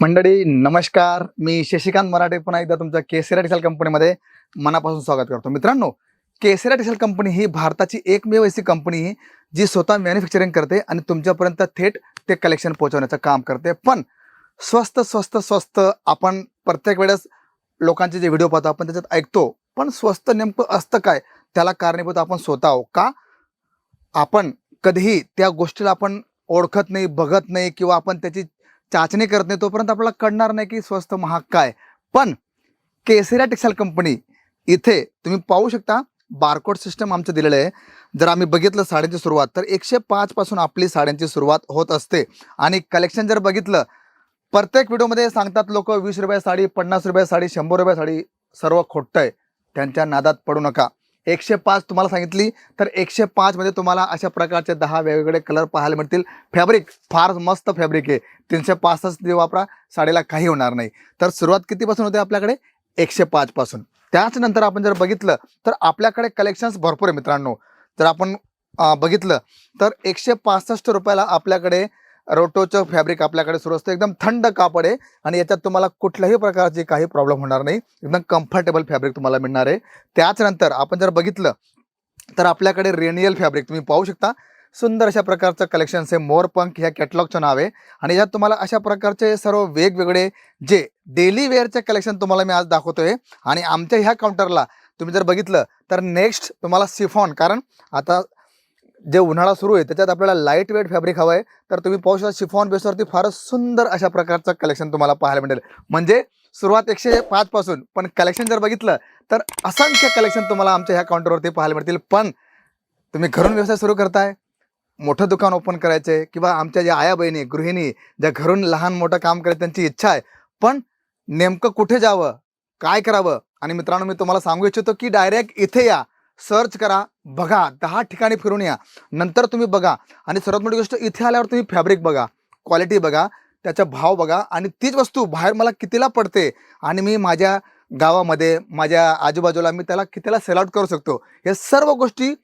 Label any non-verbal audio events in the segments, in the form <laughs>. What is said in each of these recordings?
मंडळी नमस्कार. मी शशिकांत मराठे पुन्हा एकदा तुमच्या केसेरा टिसल कंपनीमध्ये मनापासून स्वागत करतो. मित्रांनो केसेरा टिसल कंपनी ही भारताची एकमेव अशी कंपनी ही जी स्वतः मॅन्युफॅक्चरिंग करते आणि तुमच्यापर्यंत थेट ते कलेक्शन पोहोचवण्याचं काम करते. पण स्वस्त स्वस्त स्वस्त आपण प्रत्येक वेळेस लोकांचे जे व्हिडिओ पाहतो आपण त्याच्यात ऐकतो. पण स्वस्त नेमकं असतं काय? त्याला कारणीभूत आपण स्वतः आहो का? आपण कधीही त्या गोष्टीला आपण ओळखत नाही बघत नाही किंवा आपण त्याची चाचणी करत नाही तोपर्यंत आपल्याला कळणार नाही की स्वस्त महाग काय. पण केसरिया टेक्सटाईल कंपनी इथे तुम्ही पाहू शकता बारकोड सिस्टम आमचं दिलेलं आहे. जर आम्ही बघितलं साड्यांची सुरुवात तर एकशे पाचपासून आपली साड्यांची सुरुवात होत असते. आणि कलेक्शन जर बघितलं प्रत्येक व्हिडिओमध्ये सांगतात लोक वीस रुपये साडी पन्नास रुपये साडी शंभर रुपये साडी सर्व खोटं आहे. त्यांच्या नादात पडू नका. एकशे पाच तुम्हाला सांगितली तर एकशे पाचमध्ये तुम्हाला अशा प्रकारचे दहा वेगवेगळे कलर पाहायला मिळतील. फॅब्रिक फार मस्त फॅब्रिक आहे. तीनशे पासष्ट ते वापरा साडीला काही होणार नाही. तर सुरुवात कितीपासून होते आपल्याकडे? एकशे पाचपासून त्याचनंतर आपण जर बघितलं तर आपल्याकडे कलेक्शन्स भरपूर आहे मित्रांनो. जर आपण बघितलं तर एकशे पासष्ट रुपयाला आपल्याकडे रोटोचं फॅब्रिक आपल्याकडे सुरू असतं. एकदम थंड कापड आहे. आणि याच्यात तुम्हाला कुठल्याही प्रकारची काही प्रॉब्लेम होणार नाही. एकदम कम्फर्टेबल फॅब्रिक तुम्हाला मिळणार आहे. त्याचनंतर आपण जर बघितलं तर आपल्याकडे रेनियल फॅब्रिक तुम्ही पाहू शकता. सुंदर अशा प्रकारचं कलेक्शन्स आहे. मोरपंक ह्या कॅटलॉगचं नाव आहे. आणि यात तुम्हाला अशा प्रकारचे सर्व वेगवेगळे जे डेली वेअरचे कलेक्शन तुम्हाला मी आज दाखवतोय. आणि आमच्या ह्या काउंटरला तुम्ही जर बघितलं तर नेक्स्ट तुम्हाला सिफॉन कारण आता जे उन्हाळा सुरू आहे त्याच्यात आपल्याला लाइट वेट फॅब्रिक हवं आहे. तर तुम्ही पाहू शकता शिफॉन बेसवरती फारच सुंदर अशा प्रकारचं कलेक्शन तुम्हाला पाहायला मिळेल. म्हणजे सुरुवात एकशे पाच पासून पण कलेक्शन जर बघितलं तर असंख्य कलेक्शन तुम्हाला आमच्या ह्या काउंटरवरती पाहायला मिळतील. पण तुम्ही घरून व्यवसाय सुरू करताय मोठं दुकान ओपन करायचं आहे किंवा आमच्या ज्या आया बहिणी गृहिणी ज्या घरून लहान मोठं काम करायचं त्यांची इच्छा आहे. पण नेमकं कुठे जावं काय करावं? आणि मित्रांनो मी तुम्हाला सांगू इच्छितो की डायरेक्ट इथे या. सर्च करा बघा दहा ठिकाणी फिरून या. नंतर तुम्ही बघा. आणि सर्वात मोठी गोष्ट इथे आल्यावर तुम्ही फॅब्रिक बघा. क्वालिटी बघा. त्याचा भाव बघा. आणि तीच वस्तू बाहेर मला कितीला पडते? आणि मी माझ्या गावामध्ये माझ्या आजूबाजूला मी त्याला कितीला सेल आउट करू शकतो? या सर्व गोष्टी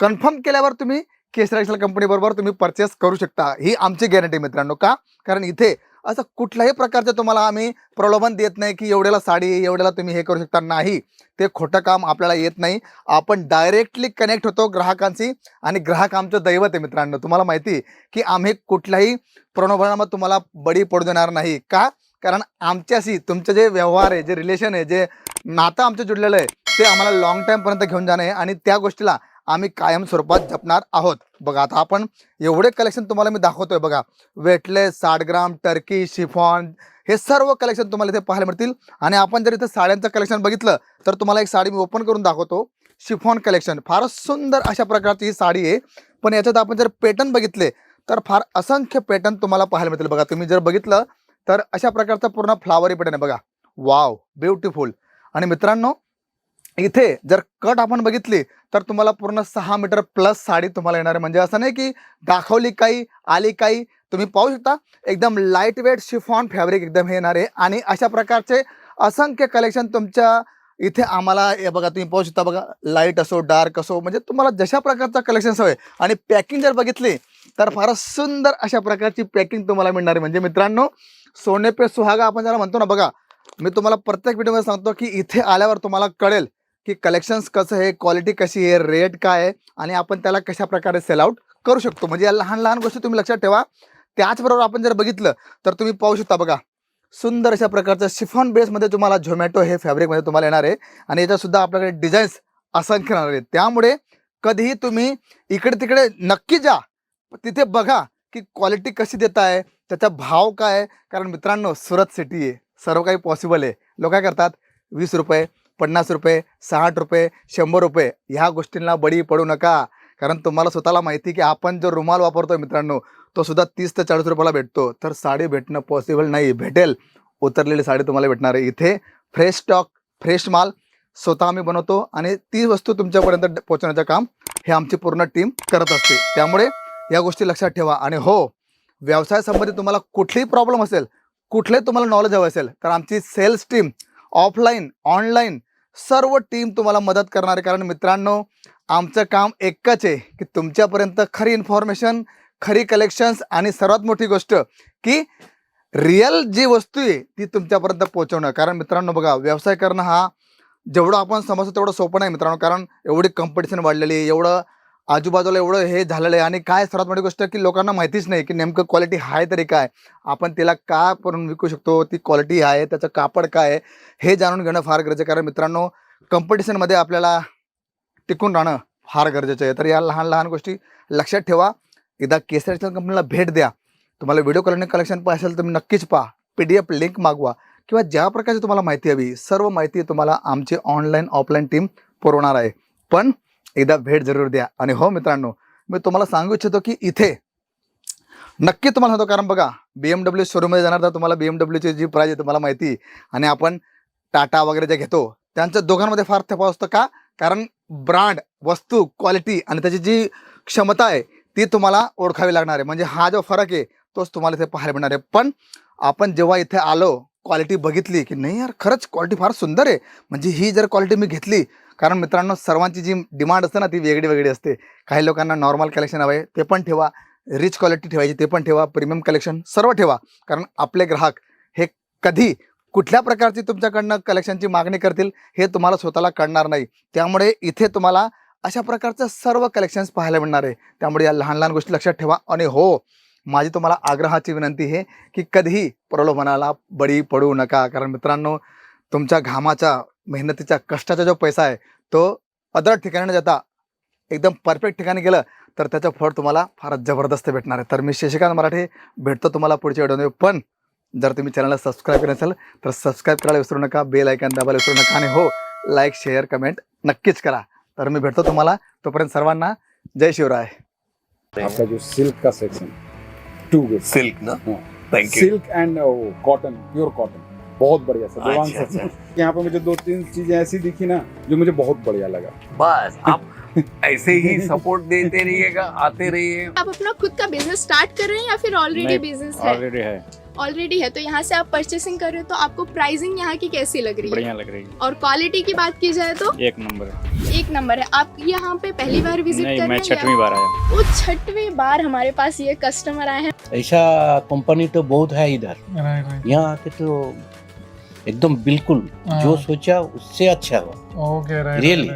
कन्फर्म केल्यावर तुम्ही केसरा कंपनीबरोबर तुम्ही परचेस करू शकता. ही आमची गॅरंटी मित्रांनो का? कारण इथे असं कुठल्याही प्रकारचं तुम्हाला आम्ही प्रलोभन देत नाही की एवढ्याला साडी एवढ्याला तुम्ही हे करू शकता. नाही. ते खोटं काम आपल्याला येत नाही. आपण डायरेक्टली कनेक्ट होतो ग्राहकांशी आणि ग्राहक आमचं दैवत आहे मित्रांनो. तुम्हाला माहिती आहे की आम्ही कुठल्याही प्रलोभनामध्ये तुम्हाला बळी पडू देणार नाही. का? कारण आमच्याशी तुमचं जे व्यवहार आहे जे रिलेशन आहे जे नातं आमचं जुडलेलं आहे ते आम्हाला लॉंग टाईमपर्यंत घेऊन जाणं आहे आणि त्या गोष्टीला आम्ही कायम स्वरूपात जपणार आहोत. बघा आता आपण एवढे कलेक्शन तुम्हाला मी दाखवतोय बघा. वेटलेस साठ ग्राम टर्की शिफॉन हे सर्व कलेक्शन तुम्हाला इथे पाहायला मिळतील. आणि आपण जर इथे साड्यांचं कलेक्शन बघितलं तर तुम्हाला एक साडी मी ओपन करून दाखवतो. शिफॉन कलेक्शन फारच सुंदर अशा प्रकारची ही साडी आहे. पण याच्यात आपण जर पॅटर्न बघितले तर फार असंख्य पॅटर्न तुम्हाला पाहायला मिळतील. बघा तुम्ही जर बघितलं तर अशा प्रकारचा पूर्ण फ्लावरी पॅटर्न आहे बघा. वाव ब्युटिफुल आणि मित्रांनो इथे जर कट आपण बघितली तर तुम्हाला पूर्ण सहा मीटर प्लस साडी तुम्हाला येणार आहे. म्हणजे असं नाही की दाखवली काही आली काही तुम्ही पाहू शकता एकदम लाइट वेट शिफॉन फॅब्रिक एकदम हे येणार आहे. आणि अशा प्रकारचे असंख्य कलेक्शन तुमच्या इथे आम्हाला हे बघा तुम्ही पाहू शकता बघा लाइट असो डार्क असो म्हणजे तुम्हाला जशा प्रकारचा कलेक्शन हवे. आणि पॅकिंग जर बघितली तर फारच सुंदर अशा प्रकारची पॅकिंग तुम्हाला मिळणार आहे. म्हणजे मित्रांनो सोने पे सुहागा आपण ज्याला म्हणतो ना बघा मी तुम्हाला प्रत्येक व्हिडिओमध्ये सांगतो की इथे आल्यावर तुम्हाला कळेल की कलेक्शन्स कसं आहे क्वालिटी कशी आहे रेट काय आहे आणि आपण त्याला कशा प्रकारे सेल आउट करू शकतो? म्हणजे या लहान लहान गोष्टी तुम्ही लक्षात ठेवा. त्याचबरोबर आपण जर बघितलं तर तुम्ही पाहू शकता बघा सुंदर अशा प्रकारचं शिफॉन बेसमध्ये तुम्हाला झोमॅटो हे फॅब्रिकमध्ये तुम्हाला येणार आहे आणि याच्यासुद्धा आपल्याकडे डिझाईन्स असंख्य येणार आहेत. त्यामुळे कधीही तुम्ही इकडे तिकडे नक्की जा. तिथे बघा की क्वालिटी कशी देत आहे त्याचा भाव काय आहे. कारण मित्रांनो सुरत सिटी आहे. सर्व काही पॉसिबल आहे. लोक काय करतात? वीस रुपये पन्नास रुपये साठ रुपये शंभर रुपये ह्या गोष्टींना बळी पडू नका. कारण तुम्हाला स्वतःला माहिती की आपण जो रुमाल वापरतो मित्रांनो तो सुद्धा तीस ते चाळीस रुपयाला भेटतो. तर साडी भेटणं पॉसिबल नाही. भेटेल. उतरलेली साडी तुम्हाला भेटणार आहे इथे. फ्रेश स्टॉक फ्रेश माल स्वतः आम्ही बनवतो आणि ती वस्तू तुमच्यापर्यंत पोहोचण्याचं पोहोचवण्याचं काम हे आमची पूर्ण टीम करत असते. त्यामुळे या गोष्टी लक्षात ठेवा. आणि हो व्यवसायासंबंधी तुम्हाला कुठलीही प्रॉब्लेम असेल कुठलंही तुम्हाला नॉलेज हवं असेल तर आमची सेल्स टीम ऑफलाईन ऑनलाईन सर्व टीम तुम्हाला मदत करणार आहे. कारण मित्रांनो आमचं काम एकच आहे की तुमच्यापर्यंत खरी इन्फॉर्मेशन खरी कलेक्शन्स आणि सर्वात मोठी गोष्ट की रिअल जी वस्तू आहे ती तुमच्यापर्यंत पोहोचवणं. कारण मित्रांनो बघा व्यवसाय करणं हा जेवढं आपण समजतो तेवढं सोपं नाही मित्रांनो. कारण एवढी कॉम्पिटिशन वाढलेली आहे एवढं आजूबाजूला एवढं हे झालेलं आहे. आणि काय सर्वात मोठी गोष्ट की लोकांना माहितीच नाही की नेमकं क्वालिटी आहे तरी काय. आपण तिला का करून विकू शकतो? ती क्वालिटी आहे त्याचं कापड काय आहे? हे जाणून घेणं फार गरजेचं आहे. कारण मित्रांनो कॉम्पिटिशनमध्ये आपल्याला टिकून राहणं फार गरजेचं आहे. तर या लहान लहान गोष्टी लक्षात ठेवा. एकदा केसरी कंपनीला भेट द्या. तुम्हाला व्हिडिओ कॉलिंग कलेक्शन पाहिजे असेल तर नक्कीच पहा. पी डी एफ लिंक मागवा. किंवा ज्या प्रकारची तुम्हाला माहिती हवी सर्व माहिती तुम्हाला आमची ऑनलाईन ऑफलाईन टीम पुरवणार आहे. पण एकदा भेट जरूर द्या. आणि हो मित्रांनो मी तुम्हाला सांगू इच्छितो की इथे नक्की तुम्हाला सांगतो कारण बघा बी एम डब्ल्यू शोरूममध्ये जाणार तर तुम्हाला बी एम डब्ल्यूची जी प्राईज आहे तुम्हाला माहिती आहे. आणि आपण टाटा वगैरे जे घेतो त्यांच्या दोघांमध्ये फार तफावत असतो का? कारण ब्रँड वस्तू क्वालिटी आणि त्याची जी क्षमता आहे ती तुम्हाला ओळखावी लागणार आहे. म्हणजे हा जो फरक आहे तोच तुम्हाला इथे पाहायला मिळणार आहे. पण आपण जेव्हा इथे आलो क्वालिटी बघितली की नाही यार खरंच क्वालिटी फार सुंदर आहे. म्हणजे ही जर क्वालिटी मी घेतली कारण मित्रांनो सर्वांची जी डिमांड असते ना ती वेगळी वेगळी असते. काही लोकांना नॉर्मल कलेक्शन हवं आहे ते पण ठेवा. रिच क्वालिटी ठेवायची ते पण ठेवा. प्रीमियम कलेक्शन सर्व ठेवा. कारण आपले ग्राहक हे कधी कुठल्या प्रकारची तुमच्याकडनं कलेक्शनची मागणी करतील हे तुम्हाला स्वतःला कळणार नाही. त्यामुळे इथे तुम्हाला अशा प्रकारचं सर्व कलेक्शन्स पाहायला मिळणार आहे. त्यामुळे या लहान लहान गोष्टी लक्षात ठेवा. आणि हो माझी तुम्हाला आग्रहाची विनंती आहे की कधीही प्रलोभनाला बळी पडू नका. कारण मित्रांनो तुमच्या घामाचा मेहनतीचा कष्टाचा जो पैसा आहे तो अदर ठिकाणी न जाता एकदम परफेक्ट ठिकाणी गेलं तर त्याचं फळ तुम्हाला फारच जबरदस्त भेटणार आहे. तर मी शशिकांत मराठे भेटतो तुम्हाला पुढच्या व्हिडिओमध्ये. पण जर तुम्ही चॅनलला सबस्क्राईब केलं नसेल तर सबस्क्राईब करायला विसरू नका बेल आयकन दाबायला विसरू नका आणि हो लाईक शेअर कमेंट नक्कीच करा. तर मी भेटतो तुम्हाला तोपर्यंत सर्वांना जय शिवराय. आपका जो सिल्क का सेक्शन टू सिल्क ना? हाँ। Thank you silk and cotton pure cotton बहुत बढ़िया सर देवांग अच्छा, सर। यहाँ पे मुझे दो तीन चीज़ें ऐसी दिखी ना जो मुझे बहुत बढ़िया लगा। बस आप <laughs> ऐसे ही सपोर्ट देते रहिएगा आते रहिए। आप अपना खुद का बिज़नेस स्टार्ट कर रहे हैं या फिर ऑलरेडी बिज़नेस है? ऑलरेडी है। ऑलरेडी है तो यहाँ से आप परचेसिंग कर रहे हो तो आपको प्राइसिंग यहाँ की कैसी लग रही है? बढ़िया लग रही है। और क्वालिटी की बात की जाए तो? एक नंबर है। एक नंबर है। आप यहाँ पे पहली बार विज़िट नहीं कर मैं रहे हैं छठवीं बार आया वो छठवीं बार हमारे पास ये कस्टमर आए हैं। ऐसा कंपनी तो बहुत है इधर। यहाँ आके तो एकदम बिल्कुल जो सोचा उससे अच्छा हुआ। Okay right Really?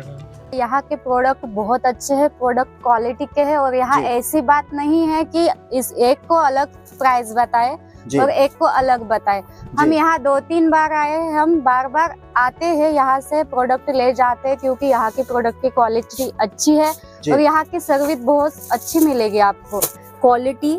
यहाँ के प्रोडक्ट बहुत अच्छे हैं प्रोडक्ट क्वालिटी के हैं और यहाँ ऐसी बात नहीं है कि इस एक को अलग प्राइस बताए और एक को अलग बताए। हम यहाँ दो तीन बार आए हैं हम बार बार आते हैं यहाँ से प्रोडक्ट ले जाते हैं क्योंकि यहाँ की प्रोडक्ट की क्वालिटी अच्छी है और यहाँ की सर्विस बहुत अच्छी मिलेगी आपको। क्वालिटी